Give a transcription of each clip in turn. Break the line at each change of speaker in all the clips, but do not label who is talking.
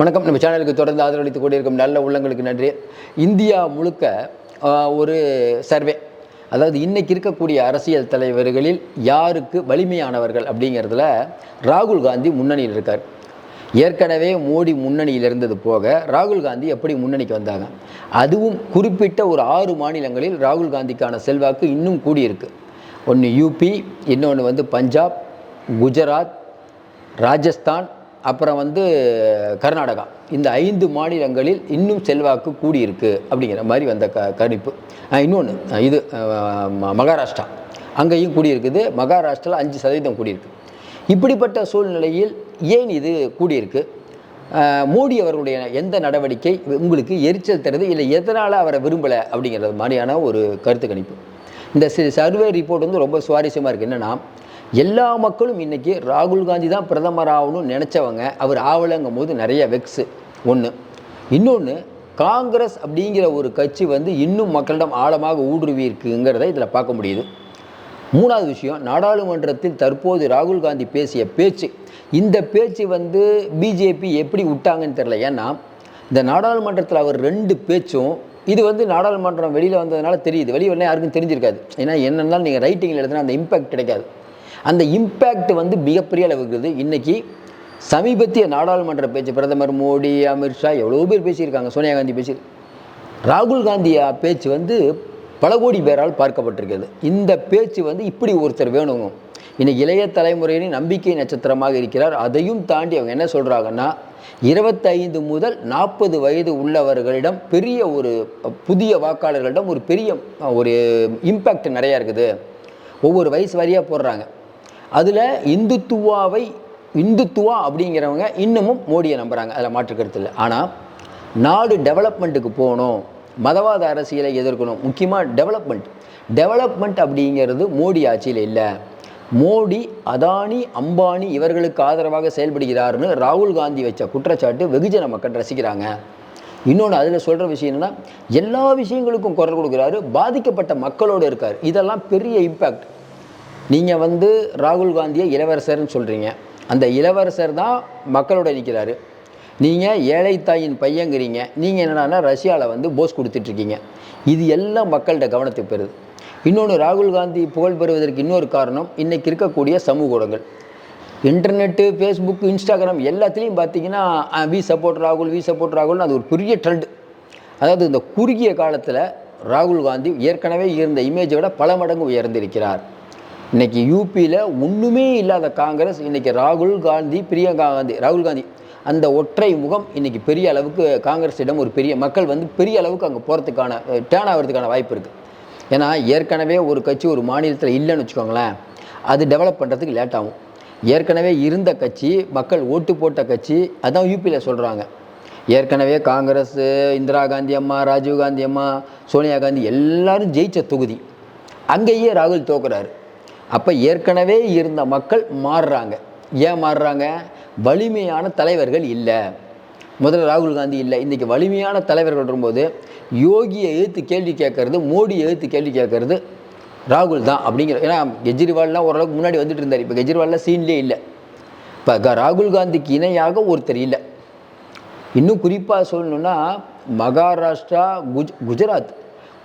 வணக்கம். நம்ம சேனலுக்கு தொடர்ந்து ஆதரவளித்து கொண்டிருக்கும் நல்ல உள்ளங்களுக்கு நன்றி. இந்தியா முழுக்க ஒரு சர்வே. அதாவது இன்றைக்கி இருக்கக்கூடிய அரசியல் தலைவர்களில் யாருக்கு வலிமையானவர்கள் அப்படிங்கிறதுல ராகுல் காந்தி முன்னணியில் இருக்கார். ஏற்கனவே மோடி முன்னணியில் இருந்தது போக ராகுல் காந்தி எப்படி முன்னணிக்கு வந்தாங்க? அதுவும் குறிப்பிட்ட ஒரு ஆறு மாநிலங்களில் ராகுல் காந்திக்கான செல்வாக்கு இன்னும் கூடியிருக்கு. ஒன்று யூபி இன்னொன்று வந்து பஞ்சாப் குஜராத் ராஜஸ்தான் அப்புறம் வந்து கர்நாடகா. இந்த ஐந்து மாநிலங்களில் இன்னும் செல்வாக்கு கூடியிருக்கு அப்படிங்கிற மாதிரி வந்த க கணிப்பு. இன்னொன்று இது ம- மகாராஷ்டிரா. அங்கேயும் கூடியிருக்குது. மகாராஷ்டிராவில் அஞ்சு சதவீதம் கூடியிருக்கு. இப்படிப்பட்ட சூழ்நிலையில் ஏன் இது கூடியிருக்கு? மோடி அவர்களுடைய எந்த நடவடிக்கை உங்களுக்கு எரிச்சல் தருது? இல்லை எதனால் அவரை விரும்பலை அப்படிங்கிறது மாதிரியான ஒரு கருத்து கணிப்பு. இந்த சர்வே ரிப்போர்ட் வந்து ரொம்ப சுவாரஸ்யமாக இருக்குது என்னென்னா எல்லா மக்களும் இன்றைக்கி ராகுல் காந்தி தான் பிரதமர் ஆகணும்னு நினச்சவங்க. அவர் ஆகலைங்கும் போது நிறைய வெக்ஸு ஒன்று இன்னொன்று காங்கிரஸ் அப்படிங்கிற ஒரு கட்சி வந்து இன்னும் மக்களிடம் ஆழமாக ஊடுருவி இருக்குங்கிறத இதில் பார்க்க முடியுது. மூணாவது விஷயம் நாடாளுமன்றத்தில் தற்போது ராகுல் காந்தி பேசிய பேச்சு. இந்த பேச்சு வந்து பிஜேபி எப்படி விட்டாங்கன்னு தெரில ஏன்னா இந்த நாடாளுமன்றத்தில் அவர் ரெண்டு பேச்சும் இது வந்து நாடாளுமன்றம் வெளியில் வந்ததுனால தெரியுது. வெளியே வரலாம் யாருக்கும் தெரிஞ்சிருக்காது. ஏன்னா என்னன்னாலும் நீங்கள் ரைட்டிங்கில் எழுதுனா அந்த இம்பேக்ட் கிடைக்காது. அந்த இம்பேக்ட் வந்து மிகப்பெரிய அளவுக்கு இருக்குது. இன்றைக்கி சமீபத்திய நாடாளுமன்ற பேச்சு பிரதமர் மோடி அமித்ஷா எவ்வளோ பேர் பேசியிருக்காங்க? சோனியா காந்தி பேசி ராகுல் காந்தி பேச்சு வந்து பல கோடி பேரால் பார்க்கப்பட்டிருக்கிறது. இந்த பேச்சு வந்து இப்படி ஒருத்தர் வேணுங்க இன்னைக்கு இளைய தலைமுறையின் நம்பிக்கை நட்சத்திரமாக இருக்கிறார். அதையும் தாண்டி அவங்க என்ன சொல்கிறாங்கன்னா இருபத்தைந்து முதல் நாற்பது வயது உள்ளவர்களிடம் பெரிய ஒரு புதிய வாக்காளர்களிடம் ஒரு பெரிய ஒரு இம்பேக்ட் நிறையா இருக்குது. ஒவ்வொரு வயசு வாரியாக போடுறாங்க. அதில் இந்துத்துவாவை இந்துத்துவா அப்படிங்கிறவங்க இன்னமும் மோடியை நம்புகிறாங்க அதில் மாற்று இல்லை. ஆனால் நாடு டெவலப்மெண்ட்டுக்கு போகணும் மதவாத அரசியலை எதிர்க்கணும் முக்கியமாக டெவலப்மெண்ட் டெவலப்மெண்ட் அப்படிங்கிறது மோடி ஆட்சியில் இல்லை. மோடி அதானி அம்பானி இவர்களுக்கு ஆதரவாக செயல்படுகிறாருன்னு ராகுல் காந்தி வச்ச குற்றச்சாட்டு வெகுஜன மக்கள் ரசிக்கிறாங்க. இன்னொன்று அதில் சொல்கிற விஷயம் என்னென்னா எல்லா விஷயங்களுக்கும் குரல் கொடுக்குறாரு பாதிக்கப்பட்ட மக்களோடு இருக்கார். இதெல்லாம் பெரிய இம்பேக்ட் நீங்கள் வந்து ராகுல் காந்தியை இளவரசர்னு சொல்கிறீங்க அந்த இளவரசர் தான் மக்களோட நிற்கிறாரு நீங்கள் ஏழை தாயின் பையங்கிறீங்க. நீங்கள் என்னென்னா ரஷ்யாவில் வந்து போஸ் கொடுத்துட்ருக்கீங்க. இது எல்லாம் மக்கள்கிட்ட கவனத்தை பெறுது. இன்னொன்று ராகுல் காந்தி புகழ் பெறுவதற்கு இன்னொரு காரணம் இன்றைக்கி இருக்கக்கூடிய சமூக ஊடகங்கள். இன்டர்நெட்டு ஃபேஸ்புக் இன்ஸ்டாகிராம் எல்லாத்துலேயும் பார்த்தீங்கன்னா வி சப்போர்ட் ராகுல் வி சப்போர்ட் ராகுல்னு அது ஒரு பெரிய ட்ரெண்ட் அதாவது இந்த குறுகிய காலத்தில் ராகுல் காந்தி ஏற்கனவே இருந்த இமேஜை விட பல மடங்கு உயர்ந்திருக்கிறார். இன்றைக்கி யூபியில் ஒன்றுமே இல்லாத காங்கிரஸ் இன்றைக்கி ராகுல் காந்தி பிரியங்கா காந்தி ராகுல் காந்தி. அந்த ஒற்றை முகம் இன்றைக்கி பெரிய அளவுக்கு காங்கிரஸிடம் ஒரு பெரிய மக்கள் வந்து பெரிய அளவுக்கு அங்கே போகிறதுக்கான டேர்ன் ஆகிறதுக்கான வாய்ப்பு இருக்குது ஏன்னா ஏற்கனவே ஒரு கட்சி ஒரு மாநிலத்தில் இல்லைன்னு வச்சுக்கோங்களேன் அது டெவலப் பண்ணுறதுக்கு லேட் ஆகும். ஏற்கனவே இருந்த கட்சி மக்கள் ஓட்டு போட்ட கட்சி அதான் யூபியில் சொல்கிறாங்க ஏற்கனவே காங்கிரஸ் இந்திரா காந்தி அம்மா ராஜீவ் காந்தி அம்மா சோனியா காந்தி எல்லாரும் ஜெயித்த தொகுதி. அங்கேயே ராகுல் தோக்குறாரு. அப்போ ஏற்கனவே இருந்த மக்கள் மாறுறாங்க. ஏன் மாறுறாங்க? வலிமையான தலைவர்கள் இல்லை. முதல்ல ராகுல் காந்தி இல்லை. இன்றைக்கி வலிமையான தலைவர்கள் வரும்போது யோகியை எழுத்து கேள்வி கேட்கறது மோடியை எழுத்து கேள்வி கேட்கறது ராகுல் தான் அப்படிங்கிற ஏன்னா கெஜ்ரிவால்லாம் ஓரளவுக்கு முன்னாடி வந்துட்டு இருந்தார். இப்போ கெஜ்ரிவால்லாம் சீன்லேயே இல்லை. இப்போ ராகுல் காந்திக்கு இணையாக ஒருத்தர் இல்லை. இன்னும் குறிப்பாக சொல்லணுன்னா மகாராஷ்டிரா குஜ் குஜராத்.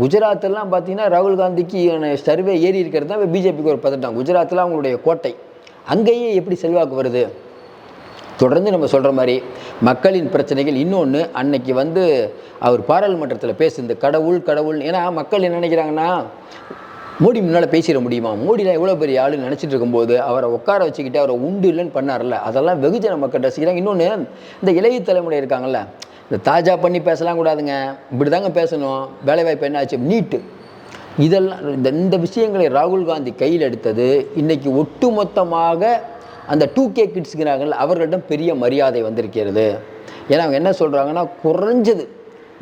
குஜராத்தெல்லாம் பார்த்தீங்கன்னா ராகுல் காந்திக்கு சர்வே ஏறி இருக்கிறது தான் பிஜேபிக்கு ஒரு பதட்டம். குஜராத்தில் அவங்களுடைய கோட்டை. அங்கேயே எப்படி செல்வாக்கு வருது? தொடர்ந்து நம்ம சொல்கிற மாதிரி மக்களின் பிரச்சனைகள் இன்னொன்று அன்னைக்கு வந்து அவர் பாராளுமன்றத்தில் பேசுனது கடவுள் கடவுள் ஏன்னா மக்கள் என்ன நினைக்கிறாங்கன்னா மோடி முன்னால் பேசிட முடியுமா? மோடிலாம் எவ்வளோ பெரிய ஆளுன்னு நினச்சிட்டு இருக்கும்போது அவரை உட்கார வச்சுக்கிட்டு அவரை உண்டு இல்லைன்னு பண்ணார்ல. அதெல்லாம் வெகுஜன மக்கள் ரசிக்கிறாங்க. இன்னொன்று இந்த இளைய தலைமுறை இருக்காங்கல்ல இந்த தாஜா பண்ணி பேசலாம் கூடாதுங்க. இப்படி தாங்க பேசணும். வேலைவாய்ப்பு என்ன ஆச்சு நீட்டு. இதெல்லாம் இந்த இந்த விஷயங்களை ராகுல் காந்தி கையில் எடுத்தது இன்றைக்கி ஒட்டுமொத்தமாக அந்த டூ கே கிட்ஸுங்கிறாங்கல்ல அவர்களிடம் பெரிய மரியாதை வந்திருக்கிறது. ஏன்னா அவங்க என்ன சொல்கிறாங்கன்னா குறைஞ்சது.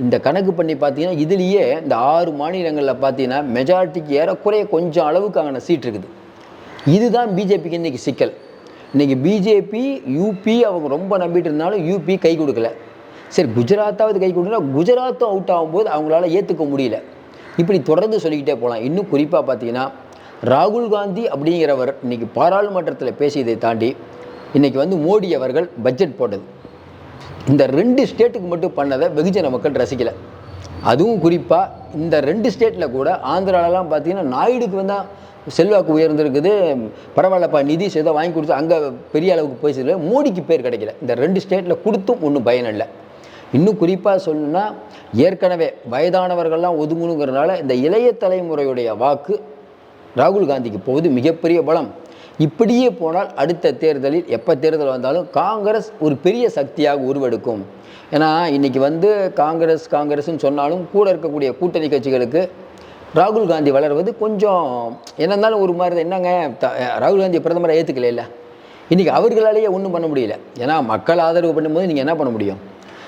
இந்த கணக்கு பண்ணி பார்த்தீங்கன்னா இதுலேயே இந்த ஆறு மாநிலங்களில் பார்த்தீங்கன்னா மெஜாரிட்டிக்கு ஏறக்குறைய கொஞ்சம் அளவுக்கு அங்கே சீட் இருக்குது. இதுதான் பிஜேபிக்கு இன்றைக்கி சிக்கல். இன்றைக்கி பிஜேபி யூபி அவங்க ரொம்ப நம்பிட்டு இருந்தாலும் யூபி கை கொடுக்கல. சரி குஜராத்தாவது கை கொடுக்கல குஜராத்தும் அவுட் ஆகும்போது அவங்களால ஏற்றுக்க முடியல. இப்படி தொடர்ந்து சொல்லிக்கிட்டே போகலாம் இன்னும் குறிப்பாக பார்த்தீங்கன்னா ராகுல் காந்தி அப்படிங்கிறவர் இன்றைக்கி பாராளுமன்றத்தில் பேசியதை தாண்டி இன்றைக்கி வந்து மோடி அவர்கள் பட்ஜெட் போட்டது. இந்த ரெண்டு ஸ்டேட்டுக்கு மட்டும் பண்ணதை வெகுஜன மக்கள் ரசிக்கலை. அதுவும் குறிப்பாக இந்த ரெண்டு ஸ்டேட்டில் கூட ஆந்திராலலாம் பார்த்தீங்கன்னா நாயுடுக்கு வந்தால் செல்வாக்கு உயர்ந்திருக்குது. பரவாயில்லப்பா நிதிஷ் ஏதோ வாங்கி கொடுத்து அங்கே பெரிய அளவுக்கு போய் சேரல மோடிக்கு பேர் கிடைக்கல. இந்த ரெண்டு ஸ்டேட்டில் கொடுத்தும் ஒன்றும் பயன் இல்லை. இன்னும் குறிப்பாக சொல்லணும்னா ஏற்கனவே வயதானவர்கள்லாம் ஒதுங்கணுங்கிறதுனால இந்த இளைய தலைமுறையுடைய வாக்கு ராகுல் காந்திக்கு போவது மிகப்பெரிய பலம். இப்படியே போனால் அடுத்த தேர்தலில் எப்போ தேர்தல் வந்தாலும் காங்கிரஸ் ஒரு பெரிய சக்தியாக உருவெடுக்கும். ஏன்னா இன்றைக்கி வந்து காங்கிரஸ் காங்கிரஸ்ன்னு சொன்னாலும் கூட இருக்கக்கூடிய கூட்டணி கட்சிகளுக்கு ராகுல் காந்தி வளர்வது கொஞ்சம் என்ன இருந்தாலும் ஒரு மாதிரி தான். என்னங்க த- ராகுல் காந்தி பிரதமரை ஏற்றுக்கல இன்றைக்கி அவர்களாலேயே ஒன்றும் பண்ண முடியல. ஏன்னா மக்கள் ஆதரவு பண்ணும்போது நீங்கள் என்ன பண்ண முடியும்?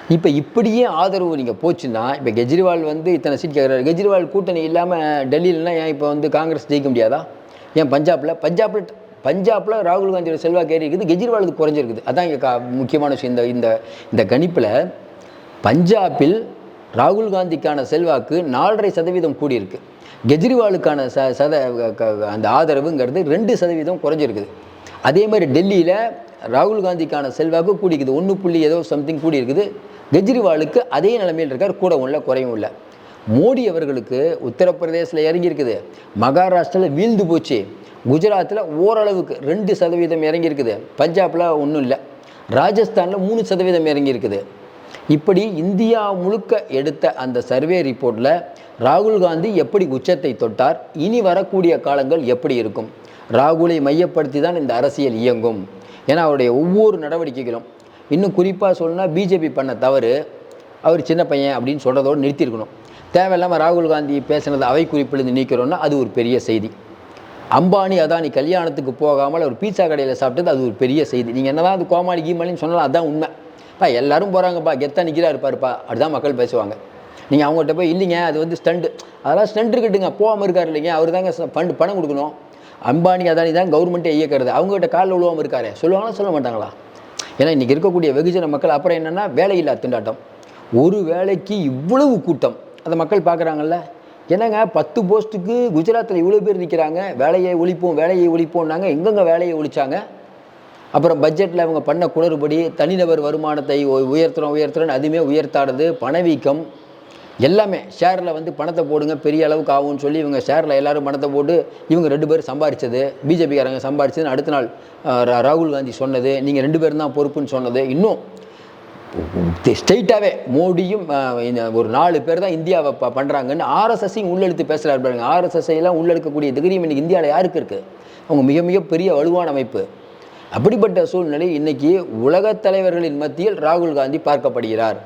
இப்போ இப்படியே ஆதரவு நீங்கள் போச்சுன்னா இப்போ கெஜ்ரிவால் வந்து இத்தனை சீட் கேட்குறாரு கெஜ்ரிவால் கூட்டணி இல்லாமல் டெல்லியிலலாம் ஏன் இப்போ வந்து காங்கிரஸ் ஜெயிக்க முடியாதா? ஏன் பஞ்சாபில்? பஞ்சாபில் பஞ்சாபில் ராகுல் காந்தியோட செல்வாக்கு ஏறி இருக்குது கெஜ்ரிவாலுக்கு குறைஞ்சிருக்குது. அதான் இங்கே கா முக்கியமான விஷயம். இந்த இந்த இந்த கணிப்பில் பஞ்சாபில் ராகுல் காந்திக்கான செல்வாக்கு நாலரை சதவீதம் கூடியிருக்கு. கெஜ்ரிவாலுக்கான ச சத க- அந்த ஆதரவுங்கிறது ரெண்டு சதவீதம் குறைஞ்சிருக்குது. அதே மாதிரி டெல்லியில் ராகுல் காந்திக்கான செல்வாக்கு கூடிக்குது. ஒன்று புள்ளி ஏதோ சம்திங் கூடி இருக்குது கெஜ்ரிவாலுக்கு அதே நிலைமையில் இருக்கார். கூட உள்ள குறையும் இல்லை. மோடி அவர்களுக்கு உத்தரப்பிரதேசில் இறங்கியிருக்குது. மகாராஷ்டிராவில் வீழ்ந்து போச்சு. குஜராத்தில் ஓரளவுக்கு ரெண்டு சதவீதம் இறங்கியிருக்குது. பஞ்சாபில் ஒன்றும் இல்லை. ராஜஸ்தானில் மூணு சதவீதம் இறங்கியிருக்குது. இப்படி இந்தியா முழுக்க எடுத்த அந்த சர்வே ரிப்போர்ட்டில் ராகுல் காந்தி எப்படி உச்சத்தை தொட்டார் இனி வரக்கூடிய காலங்கள் எப்படி இருக்கும்? ராகுலை மையப்படுத்தி தான் இந்த அரசியல் இயங்கும். ஏன்னா அவருடைய ஒவ்வொரு நடவடிக்கைகளும் இன்னும் குறிப்பாக சொல்லணும்னா பிஜேபி பண்ண தவறு அவர் சின்ன பையன் அப்படின்னு சொல்கிறதோடு நிறுத்தியிருக்கணும். தேவையில்லாமல் ராகுல் காந்தி பேசினது அவை குறிப்பிலிருந்து நீக்கிறோன்னா அது ஒரு பெரிய செய்தி. அம்பானி அதானி கல்யாணத்துக்கு போகாமல் ஒரு பீட்சா கடையில் சாப்பிட்டது அது ஒரு பெரிய செய்தி. நீங்கள் என்னதான் அது கோமாளி கீமாளின்னு சொன்னாலும் அதான் உண்மை. பா எல்லாரும் போகிறாங்கப்பா கெத்தா நிற்கிறா இருப்பாருப்பா அப்படிதான் மக்கள் பேசுவாங்க. நீங்கள் அவங்ககிட்ட போய் இல்லைங்க அது வந்து ஸ்டண்ட் அதெல்லாம் ஸ்டண்ட் இருக்கட்டுங்க போகாமல் இருக்கார் இல்லைங்க அவர் தாங்க ஃபண்டு பணம் கொடுக்கணும். அம்பானி அதானி தான் கவர்மெண்ட்டே இயக்கிறது. அவங்ககிட்ட காலில் விழுவாமல் இருக்காரு சொல்லுவாங்களா சொல்ல மாட்டாங்களா? ஏன்னா இன்றைக்கி இருக்கக்கூடிய வெகுஜன மக்கள் அப்புறம் என்னென்னா வேலையில்லா திண்டாட்டம். ஒரு வேலைக்கு இவ்வளவு கூட்டம். அதை மக்கள் பார்க்குறாங்கல்ல? என்னங்க பத்து போஸ்ட்டுக்கு குஜராத்தில் இவ்வளோ பேர் நிற்கிறாங்க? வேலையை ஒழிப்போம் வேலையை ஒழிப்போம்னாங்க. எங்கெங்கே வேலையை ஒழிச்சாங்க? அப்புறம் பட்ஜெட்டில் அவங்க பண்ண குளறுபடி தனிநபர் வருமானத்தை உ- உயர்த்துறோம் உயர்த்துறோன்னு அதுவுமே உயர்த்தாடுது. பணவீக்கம் எல்லாமே. ஷேரில் வந்து பணத்தை போடுங்க பெரிய அளவுக்கு ஆகும்னு சொல்லி இவங்க ஷேரில் எல்லோரும் பணத்தை போட்டு இவங்க ரெண்டு பேரும் சம்பாரிச்சது. பிஜேபிக்காரங்க சம்பாரிச்சதுன்னு அடுத்த நாள் ரா- ராகுல் காந்தி சொன்னது. நீங்கள் ரெண்டு பேரும் தான் பொறுப்புன்னு சொன்னது. இன்னும் ஸ்ட்ரெயிட்டாகவே மோடியும் இந்த ஒரு நாலு பேர் தான் இந்தியாவை ப பண்ணுறாங்கன்னு ஆர்எஸ்எஸையும் உள்ளெடுத்து பேசுகிறாரு பாருங்க. ஆர்எஸ்எஸ்ஐலாம் உள்ளெடுக்கக்கூடிய திகிரியம் இன்றைக்கி இந்தியாவில் யாருக்கு இருக்குது அவங்க மிக மிக பெரிய வலுவான அமைப்பு. அப்படிப்பட்ட சூழ்நிலை இன்னைக்கு உலகத் தலைவர்களின் மத்தியில் ராகுல் காந்தி பார்க்கப்படுகிறார்.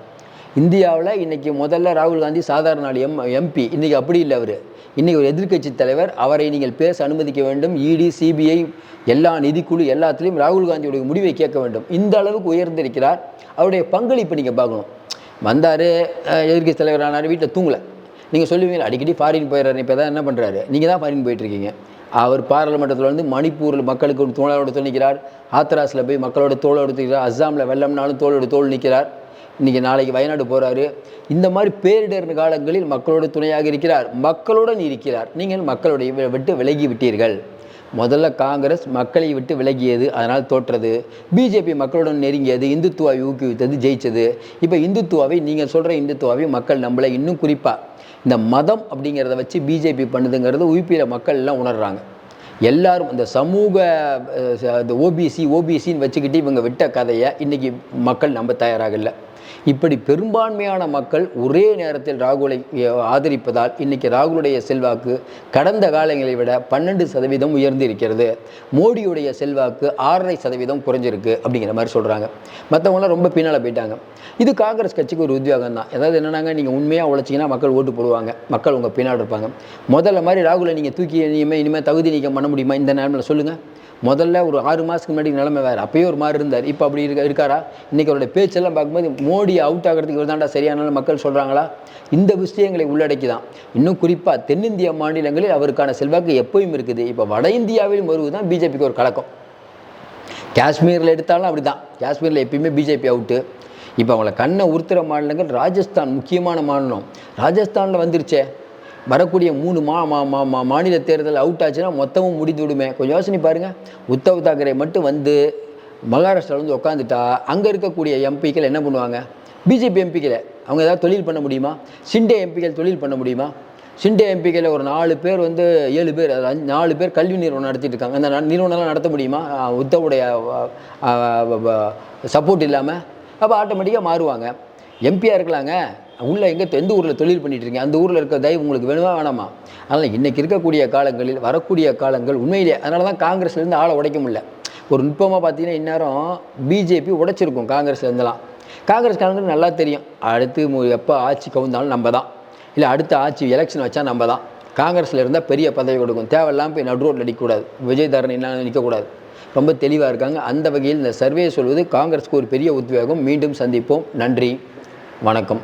இந்தியாவில் இன்றைக்கி முதல்ல ராகுல் காந்தி சாதாரண ஆள் எம் எம்பி. இன்றைக்கி அப்படி இல்லை அவர். இன்றைக்கி ஒரு எதிர்க்கட்சி தலைவர் அவரை நீங்கள் பேச அனுமதிக்க வேண்டும். இடி சிபிஐ எல்லா நிதிக்குழு எல்லாத்துலேயும் ராகுல் காந்தியுடைய முடிவை கேட்க வேண்டும். இந்த அளவுக்கு உயர்ந்திருக்கிறார். அவருடைய பங்களிப்பு நீங்கள் பார்க்கணும். வந்தார் எதிர்க்கட்சி தலைவர் ஆனார் வீட்டில் தூங்கலை. நீங்கள் சொல்லுவீங்க அடிக்கடி ஃபாரின் போயிடுறாரு. இப்போ தான் என்ன பண்ணுறாரு நீங்கள் தான் ஃபாரின் போயிட்டுருக்கீங்க அவர் பாராளுமன்றத்தில் வந்து மணிப்பூரில் மக்களுக்கு ஒரு தோளோடு தோல் நிற்கிறார் ஆத்ராஸில் போய் மக்களோட தோளோடு நிற்கிறார் அஸ்ஸாமில் வெள்ளம்னாலும் தோளோடு தோல் நிற்கிறார் இன்றைக்கி நாளைக்கு வயநாடு போகிறாரு இந்த மாதிரி பேரிடர் காலங்களில் மக்களோடு துணையாக இருக்கிறார். மக்களுடன் இருக்கிறார். நீங்கள் மக்களுடைய விட்டு விலகி விட்டீர்கள். முதல்ல காங்கிரஸ் மக்களை விட்டு விலகியது அதனால் தோற்றது. பிஜேபி மக்களுடன் நெருங்கியது இந்துத்துவாவை ஊக்குவித்தது ஜெயிச்சது. இப்போ இந்துத்துவாவை நீங்கள் சொல்கிற இந்துத்துவாவை மக்கள் நம்மளை இன்னும் குறிப்பாக இந்த மதம் அப்படிங்கிறத வச்சு பிஜேபி பண்ணுதுங்கிறது உயிர்ப்பிற மக்கள் எல்லாம் எல்லாரும் இந்த சமூக இந்த ஓபிசி ஓபிசின்னு வச்சுக்கிட்டு இவங்க விட்ட கதையை இன்றைக்கி மக்கள் நம்ப தயாராகலை இப்படி பெரும்பான்மையான மக்கள் ஒரே நேரத்தில் ராகுலை ஆதரிப்பதால் இன்னைக்கு ராகுலுடைய செல்வாக்கு கடந்த காலங்களை விட பன்னெண்டு சதவீதம் உயர்ந்து இருக்கிறது மோடியுடைய செல்வாக்கு ஆறரை சதவீதம் குறைஞ்சிருக்கு அப்படிங்கிற மாதிரி சொல்கிறாங்க மற்றவங்களாம் ரொம்ப பின்னால் போயிட்டாங்க. இது காங்கிரஸ் கட்சிக்கு ஒரு உத்தியோகம் தான் ஏதாவது என்னன்னாங்க நீங்கள் உண்மையாக உழைச்சிங்கன்னா மக்கள் ஓட்டு போடுவாங்க. மக்கள் உங்கள் பின்னாடி இருப்பாங்க. முதல்ல மாதிரி ராகுலை நீங்கள் தூக்கி இனிமேல் இனிமேல் தகுதி நீக்கம் பண்ண முடியுமா? இந்த நேரத்தில் சொல்லுங்கள் முதல்ல ஒரு ஆறு மாதத்துக்கு முன்னாடி நிலைமை வேறு. அப்பயே ஒரு மாதிரி இருந்தார். இப்போ அப்படி இருக்க இருக்காரா? இன்றைக்கி அவருடைய பேச்செல்லாம் பார்க்கும்போது மோடி அவுட் ஆகிறதுக்கு இவர் தாண்டா சரியான மக்கள் சொல்கிறாங்களா இந்த விஷயங்களை உள்ளடக்கி தான் இன்னும் குறிப்பாக தென்னிந்திய மாநிலங்களில் அவருக்கான செல்வாக்கு எப்பயும் இருக்குது. இப்போ வட இந்தியாவிலும் வருவது தான் பிஜேபிக்கு ஒரு கலக்கம். காஷ்மீரில் எடுத்தாலும் அப்படி தான் காஷ்மீரில் எப்பயுமே பிஜேபி அவுட்டு இப்போ அவங்கள கண்ணை உறுத்துற மாநிலங்கள் ராஜஸ்தான் முக்கியமான மாநிலம். ராஜஸ்தானில் வந்துருச்சே. வரக்கூடிய மூணு மா மா மா மா மாநில தேர்தல் அவுட் ஆச்சுன்னா மொத்தமும் முடிந்து விடுமே. கொஞ்சம் யோசனை பாருங்கள் உத்தவ் தாக்கரே மட்டும் வந்து மகாராஷ்டிராவில் வந்து உட்காந்துட்டா அங்கே இருக்கக்கூடிய எம்பிக்கள் என்ன பண்ணுவாங்க? பிஜேபி எம்பிக்களை. அவங்க ஏதாவது தொழில் பண்ண முடியுமா? சிண்டே எம்பிக்கள் தொழில் பண்ண முடியுமா? சிண்டே எம்பிக்கையில் ஒரு நாலு பேர் வந்து ஏழு பேர் அஞ்சு- நாலு பேர் கல்வி நிறுவனம் நடத்திட்டு இருக்காங்க அந்த நிறுவனம்லாம் நடத்த முடியுமா? உத்தவுடைய சப்போர்ட் இல்லாமல் அப்போ ஆட்டோமேட்டிக்காக மாறுவாங்க. எம்பியாக இருக்கலாங்க. உள்ளே எங்கே எந்த ஊரில் தொழில் பண்ணிட்டு இருக்கீங்க? அந்த ஊரில் இருக்க தயவு உங்களுக்கு வேணுமா வேணாமா? அதனால் இன்றைக்கி இருக்கக்கூடிய காலங்களில் வரக்கூடிய காலங்கள் உண்மையிலே அதனால தான் காங்கிரஸ்லேருந்து ஆளை உடைக்க முடியல. ஒரு நுட்பமாக பார்த்தீங்கன்னா இந்நேரம் பிஜேபி உடைச்சிருக்கும் காங்கிரஸ்லேருந்துலாம் காங்கிரஸ் காலங்கள் நல்லா தெரியும். அடுத்து எப்போ ஆட்சி கவுந்தாலும் நம்ம தான் இல்லை அடுத்த ஆட்சி எலெக்ஷன் வச்சா நம்ம தான் காங்கிரஸில் இருந்தால் பெரிய பதவி கொடுக்கும். தேவையில்லாமல் போய் நடு ரோட்டில் அடிக்கக்கூடாது விஜய் தரணிலாம் நிற்கக்கூடாது ரொம்ப தெளிவாக இருக்காங்க. அந்த வகையில் இந்த சர்வே சொல்வது காங்கிரஸுக்கு ஒரு பெரிய உத்வேகம். மீண்டும் சந்திப்போம். நன்றி. வணக்கம்.